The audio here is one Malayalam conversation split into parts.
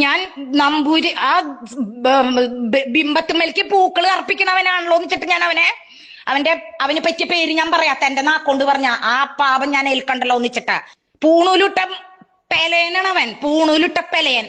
ഞാൻ നമ്പൂരി ആ ബിംബത്തുമ്മലേക്ക് പൂക്കൾ അർപ്പിക്കണവനാണല്ലോ എന്ന് വെച്ചിട്ട് ഞാൻ അവനെ അവന്റെ അവന് പറ്റിയ പേര് ഞാൻ പറയാത്ത എന്റെ നാക്കൊണ്ട് പറഞ്ഞ ആ പാപം ഞാൻ ഏൽക്കണ്ടല്ലോ ഒന്നിച്ചിട്ട പൂണൂലുട്ട പെലയനാണ് അവൻ പൂണൂലുട്ട പെലയൻ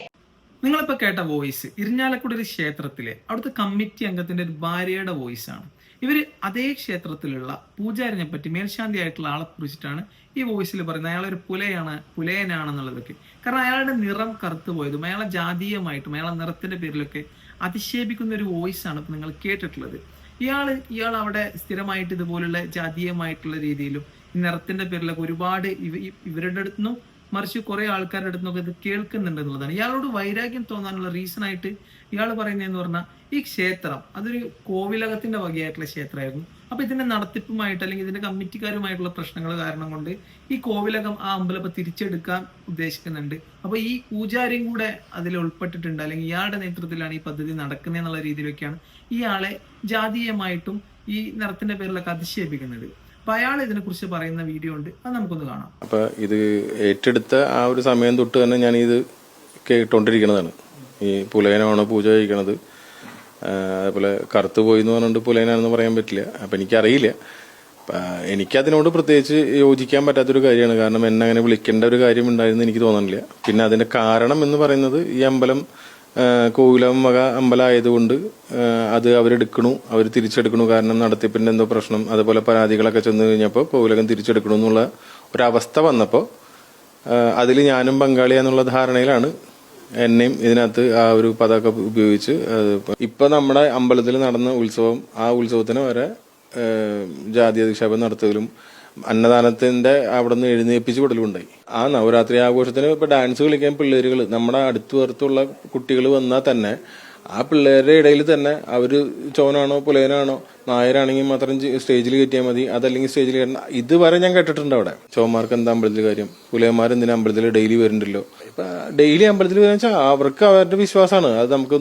നിങ്ങളിപ്പോ കേട്ട വോയിസ് ഇരിഞ്ഞാലക്കുടി ക്ഷേത്രത്തിലെ അവിടുത്തെ കമ്മിറ്റി അംഗത്തിന്റെ ഒരു ഭാര്യയുടെ വോയിസ് ആണ്. ഇവർ അതേ ക്ഷേത്രത്തിലുള്ള പൂജാരിനെ പറ്റി മേൽശാന്തി ആയിട്ടുള്ള ആളെ കുറിച്ചിട്ടാണ് ഈ വോയിസിൽ പറയുന്നത്. അയാൾ ഒരു പുലയാണ് പുലയനാണെന്നുള്ളതൊക്കെ. കാരണം അയാളുടെ നിറം കറുത്തു പോയതും അയാളെ ജാതീയമായിട്ടും അയാളെ നിറത്തിന്റെ പേരിലൊക്കെ അധിക്ഷേപിക്കുന്ന ഒരു വോയിസ് ആണ് നിങ്ങൾ കേട്ടിട്ടുള്ളത്. ഇയാൾ ഇയാൾ അവിടെ സ്ഥിരമായിട്ട് ഇതുപോലുള്ള ജാതീയമായിട്ടുള്ള രീതിയിലും നിറത്തിന്റെ പേരിലൊക്കെ ഒരുപാട് ഇവ ഇവരുടെ അടുത്തുനിന്നും മറിച്ച് കുറെ ആൾക്കാരുടെ അടുത്ത് നോക്കി ഇത് കേൾക്കുന്നുണ്ട് എന്നുള്ളതാണ്. ഇയാളോട് വൈരാഗ്യം തോന്നാനുള്ള റീസൺ ആയിട്ട് ഇയാൾ പറയുന്നതെന്ന് പറഞ്ഞാൽ ഈ ക്ഷേത്രം അതൊരു കോവിലകത്തിന്റെ വകയായിട്ടുള്ള ക്ഷേത്രമായിരുന്നു. അപ്പൊ ഇതിന്റെ നടത്തിപ്പുമായിട്ട് അല്ലെങ്കിൽ ഇതിന്റെ കമ്മിറ്റിക്കാരുമായിട്ടുള്ള പ്രശ്നങ്ങൾ കാരണം കൊണ്ട് ഈ കോവിലകം ആ അമ്പലപ്പം തിരിച്ചെടുക്കാൻ ഉദ്ദേശിക്കുന്നുണ്ട്. അപ്പൊ ഈ പൂജാരിയും കൂടെ അതിൽ ഉൾപ്പെട്ടിട്ടുണ്ട്. അല്ലെങ്കിൽ ഇയാളുടെ നേതൃത്വത്തിലാണ് ഈ പദ്ധതി നടക്കുന്നത് എന്നുള്ള രീതിയിലൊക്കെയാണ് ഇയാളെ ജാതീയമായിട്ടും ഈ നിറത്തിന്റെ പേരിലൊക്കെ അധിക്ഷേപിക്കുന്നത്. അപ്പൊ അയാൾ ഇതിനെ കുറിച്ച് പറയുന്ന വീഡിയോ ഉണ്ട്. അത് നമുക്കൊന്ന് കാണാം. അപ്പൊ ഇത് ഏറ്റെടുത്ത ആ ഒരു സമയം തൊട്ട് തന്നെ ഞാൻ ഇത് കേട്ടോണ്ടിരിക്കുന്നതാണ് ഈ പുലയനാണ് പൂജ കഴിക്കണത് അതുപോലെ കറുത്ത് പോയി എന്ന് പറഞ്ഞിട്ട് പുലയനാണെന്ന് പറയാൻ പറ്റില്ല. അപ്പൊ എനിക്കറിയില്ല. എനിക്കതിനോട് പ്രത്യേകിച്ച് യോജിക്കാൻ പറ്റാത്തൊരു കാര്യമാണ്. കാരണം എന്നെ അങ്ങനെ വിളിക്കേണ്ട ഒരു കാര്യം ഉണ്ടായിരുന്നു എനിക്ക് തോന്നുന്നില്ല പിന്നെ അതിന്റെ കാരണം എന്ന് പറയുന്നത് ഈ അമ്പലം കോവിലം വക അമ്പലമായതുകൊണ്ട് അത് അവരെടുക്കണു അവർ തിരിച്ചെടുക്കണു. കാരണം നടത്തിപ്പിന്റെ എന്തോ പ്രശ്നം അതുപോലെ പരാതികളൊക്കെ ചെന്ന് കഴിഞ്ഞപ്പോൾ കോവിലകം തിരിച്ചെടുക്കണു എന്നുള്ള ഒരവസ്ഥ വന്നപ്പോൾ അതിൽ ഞാനും പങ്കാളിയാന്നുള്ള ധാരണയിലാണ് എന്നെയും ഇതിനകത്ത് ആ ഒരു പദമൊക്കെ ഉപയോഗിച്ച് ഇപ്പൊ നമ്മുടെ അമ്പലത്തിൽ നടന്ന ഉത്സവം ആ ഉത്സവത്തിന് വരെ ജാതി അധിക്ഷേപം നടത്തലും അന്നദാനത്തിന്റെ അവിടെ നിന്ന് എഴുന്നേൽപ്പിച്ച് വിടലുണ്ടായി ആ നവരാത്രി ആഘോഷത്തിന് ഇപ്പൊ ഡാൻസ് കളിക്കാൻ പിള്ളേരുകൾ നമ്മുടെ അടുത്തു പുറത്തുള്ള കുട്ടികൾ വന്നാൽ തന്നെ ആ പിള്ളേരുടെ ഇടയിൽ തന്നെ അവർ ചോനാണോ പുലയനാണോ നായരാണെങ്കിൽ മാത്രം സ്റ്റേജിൽ കയറ്റിയാൽ മതി അതല്ലെങ്കിൽ സ്റ്റേജിൽ കയറ്റണം. ഇതുവരെ ഞാൻ കേട്ടിട്ടുണ്ട് അവിടെ. ചോമാർക്ക് എന്താ അമ്പലത്തിൽ കാര്യം? പുലയന്മാർ എന്തിനാ അമ്പലത്തിൽ ഡെയിലി വരുന്നുണ്ടല്ലോ? ഇപ്പൊ ഡെയിലി അമ്പലത്തിൽ വരുന്ന വെച്ചാൽ അവർക്ക് അവരുടെ വിശ്വാസമാണ്. അത് നമുക്ക്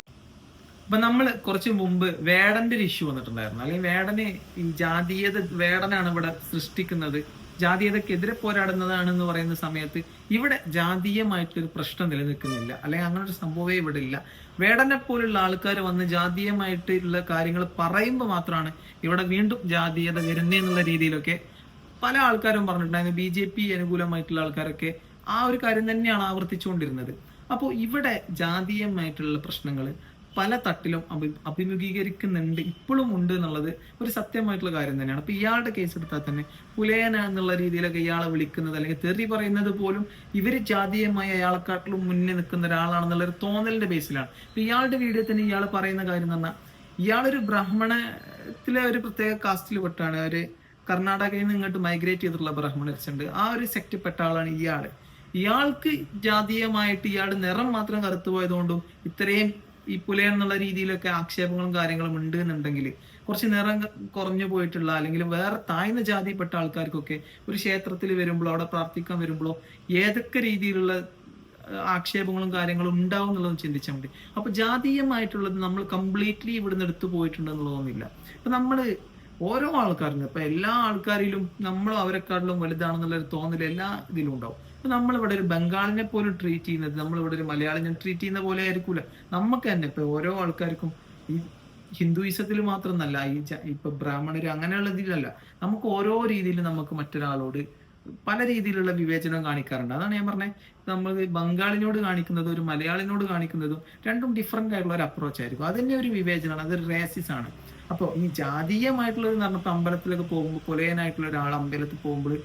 അപ്പൊ നമ്മൾ കുറച്ച് മുമ്പ് വേടന്റെ ഒരു ഇഷ്യൂ വന്നിട്ടുണ്ടായിരുന്നു. അല്ലെങ്കിൽ വേടനെ ഈ ജാതീയത വേടനാണ് ഇവിടെ സൃഷ്ടിക്കുന്നത്. ജാതീയതക്കെതിരെ പോരാടുന്നതാണെന്ന് പറയുന്ന സമയത്ത് ഇവിടെ ജാതീയമായിട്ടൊരു പ്രശ്നം നിലനിൽക്കുന്നില്ല. അല്ലെങ്കിൽ അങ്ങനെ ഒരു സംഭവമേ ഇവിടെ ഇല്ല. വേടനെ പോലുള്ള ആൾക്കാർ വന്ന് ജാതീയമായിട്ടുള്ള കാര്യങ്ങൾ പറയുമ്പോൾ മാത്രമാണ് ഇവിടെ വീണ്ടും ജാതീയത വരുന്നതെന്നുള്ള രീതിയിലൊക്കെ പല ആൾക്കാരും പറഞ്ഞിട്ടുണ്ടായിരുന്നു. ബി ജെ പി അനുകൂലമായിട്ടുള്ള ആൾക്കാരൊക്കെ ആ ഒരു കാര്യം തന്നെയാണ് ആവർത്തിച്ചുകൊണ്ടിരുന്നത്. അപ്പോൾ ഇവിടെ ജാതീയമായിട്ടുള്ള പ്രശ്നങ്ങൾ പല തട്ടിലും അഭി അഭിമുഖീകരിക്കുന്നുണ്ട് ഇപ്പോഴും ഉണ്ട് എന്നുള്ളത് ഒരു സത്യമായിട്ടുള്ള കാര്യം തന്നെയാണ്. അപ്പൊ ഇയാളുടെ കേസ് എടുത്താൽ തന്നെ പുലയന എന്നുള്ള രീതിയിലൊക്കെ ഇയാളെ വിളിക്കുന്നത് അല്ലെങ്കിൽ തെറി പറയുന്നത് പോലും ഇവർ ജാതീയമായി അയാളെക്കാട്ടിലും മുന്നേ നിൽക്കുന്ന ഒരാളാണെന്നുള്ള ഒരു തോന്നലിന്റെ ബേസിലാണ് അപ്പൊ ഇയാളുടെ വീഡിയോ തന്നെ ഇയാൾ പറയുന്ന കാര്യം എന്ന് പറഞ്ഞാൽ ഇയാളൊരു ബ്രാഹ്മണത്തിലെ ഒരു പ്രത്യേക കാസ്റ്റിൽ പെട്ടാണ്. ഒരു കർണാടകയിൽ നിന്ന് ഇങ്ങോട്ട് മൈഗ്രേറ്റ് ചെയ്തിട്ടുള്ള ബ്രാഹ്മണർസ് ഉണ്ട് ആ ഒരു സെക്റ്റ് പെട്ട ആളാണ് ഇയാൾ. ഇയാൾക്ക് ജാതീയമായിട്ട് ഇയാൾ നിറം മാത്രം കറുത്തു പോയതുകൊണ്ടും ഇത്രയും ഈ പുലയൻ എന്നുള്ള രീതിയിലൊക്കെ ആക്ഷേപങ്ങളും കാര്യങ്ങളും ഉണ്ട് എന്നുണ്ടെങ്കിൽ കുറച്ച് നിറം കുറഞ്ഞു പോയിട്ടുള്ള അല്ലെങ്കിൽ വേറെ താഴ്ന്ന ജാതിപ്പെട്ട ആൾക്കാർക്കൊക്കെ ഒരു ക്ഷേത്രത്തിൽ വരുമ്പോഴോ അവിടെ പ്രാർത്ഥിക്കാൻ വരുമ്പോഴോ ഏതൊക്കെ രീതിയിലുള്ള ആക്ഷേപങ്ങളും കാര്യങ്ങളും ഉണ്ടാവും എന്നുള്ളത് ചിന്തിച്ചാൽ മതി. അപ്പൊ ജാതീയമായിട്ടുള്ളത് നമ്മൾ കംപ്ലീറ്റ്ലി ഇവിടുന്ന് എടുത്തു പോയിട്ടുണ്ട് എന്നുള്ളതൊന്നുമില്ല. ഇപ്പൊ നമ്മൾ ഓരോ ആൾക്കാരിലും ഇപ്പൊ എല്ലാ ആൾക്കാരിലും നമ്മളും അവരെക്കാട്ടിലും വലുതാണെന്നുള്ള ഒരു തോന്നൽ എല്ലാ ഇതിലും ഉണ്ടാവും. അപ്പൊ നമ്മളിവിടെ ഒരു ബംഗാളിനെ പോലും ട്രീറ്റ് ചെയ്യുന്നത് നമ്മളിവിടെ ഒരു മലയാളിനെ ട്രീറ്റ് ചെയ്യുന്ന പോലെ ആയിരിക്കൂല. നമുക്ക് തന്നെ ഇപ്പൊ ഓരോ ആൾക്കാർക്കും ഈ ഹിന്ദുയിസത്തിൽ മാത്രമല്ല ഈ ഇപ്പൊ ബ്രാഹ്മണർ അങ്ങനെയുള്ള ഇതിലല്ല. നമുക്ക് ഓരോ രീതിയിൽ നമുക്ക് മറ്റൊരാളോട് പല രീതിയിലുള്ള വിവേചനം കാണിക്കാറുണ്ട്. അതാണ് ഞാൻ പറഞ്ഞത് നമ്മൾ ബംഗാളിനോട് കാണിക്കുന്നതും ഒരു മലയാളിനോട് കാണിക്കുന്നതും രണ്ടും ഡിഫറെന്റ് ആയിട്ടുള്ള ഒരു അപ്രോച്ച് ആയിരിക്കും. അതിന്റെ ഒരു വിവേചനമാണ് അതൊരു റേസിസ് ആണ്. അപ്പോൾ ഈ ജാതീയമായിട്ടുള്ളത് എന്ന് പറഞ്ഞപ്പോൾ അമ്പലത്തിലൊക്കെ പോകുമ്പോൾ കൊലയനായിട്ടുള്ള ഒരാൾ അമ്പലത്തിൽ പോകുമ്പോൾ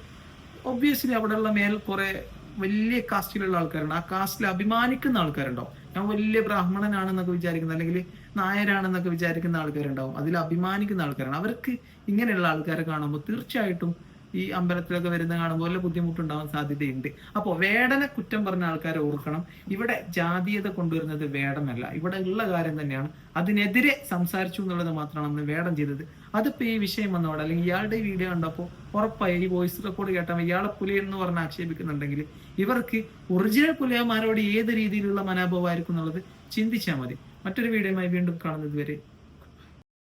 ഒബ്വിയസ്ലി അവിടെയുള്ള മേൽ കുറെ വലിയ കാസ്റ്റിലുള്ള ആൾക്കാരുണ്ട്. ആ കാസ്റ്റിൽ അഭിമാനിക്കുന്ന ആൾക്കാരുണ്ടാവും. ഞാൻ വലിയ ബ്രാഹ്മണനാണെന്നൊക്കെ വിചാരിക്കുന്ന അല്ലെങ്കിൽ നായരാണെന്നൊക്കെ വിചാരിക്കുന്ന ആൾക്കാരുണ്ടാവും. അതിൽ അഭിമാനിക്കുന്ന ആൾക്കാരാണ്. അവർക്ക് ഇങ്ങനെയുള്ള ആൾക്കാരെ കാണുമ്പോൾ തീർച്ചയായിട്ടും ഈ അമ്പലത്തിലൊക്കെ വരുന്ന കാണുമ്പോൾ വല്ല ബുദ്ധിമുട്ടുണ്ടാവാൻ സാധ്യതയുണ്ട്. അപ്പോൾ വേടനെ കുറ്റം പറഞ്ഞ ആൾക്കാരെ ഓർക്കണം. ഇവിടെ ജാതീയത കൊണ്ടുവരുന്നത് വേടനല്ല. ഇവിടെ ഉള്ള കാര്യം തന്നെയാണ്. അതിനെതിരെ സംസാരിച്ചു എന്നുള്ളത് മാത്രമാണ് അന്ന് വേടം ചെയ്തത്. അതിപ്പോ ഈ വിഷയം വന്നവിടെ അല്ലെങ്കിൽ ഇയാളുടെ ഈ വീഡിയോ കണ്ടപ്പോൾ ഉറപ്പായി ഈ വോയിസ് റെക്കോർഡ് കേട്ടാൽ ഇയാളെ പുലി എന്ന് പറഞ്ഞ് ആക്ഷേപിക്കുന്നുണ്ടെങ്കിൽ ഇവർക്ക് ഒറിജിനൽ പുലിയന്മാരോട് ഏത് രീതിയിലുള്ള മനോഭാവമായിരിക്കും എന്നുള്ളത് ചിന്തിച്ചാൽ മതി. മറ്റൊരു വീഡിയോയുമായി വീണ്ടും കാണുന്നത് വരെ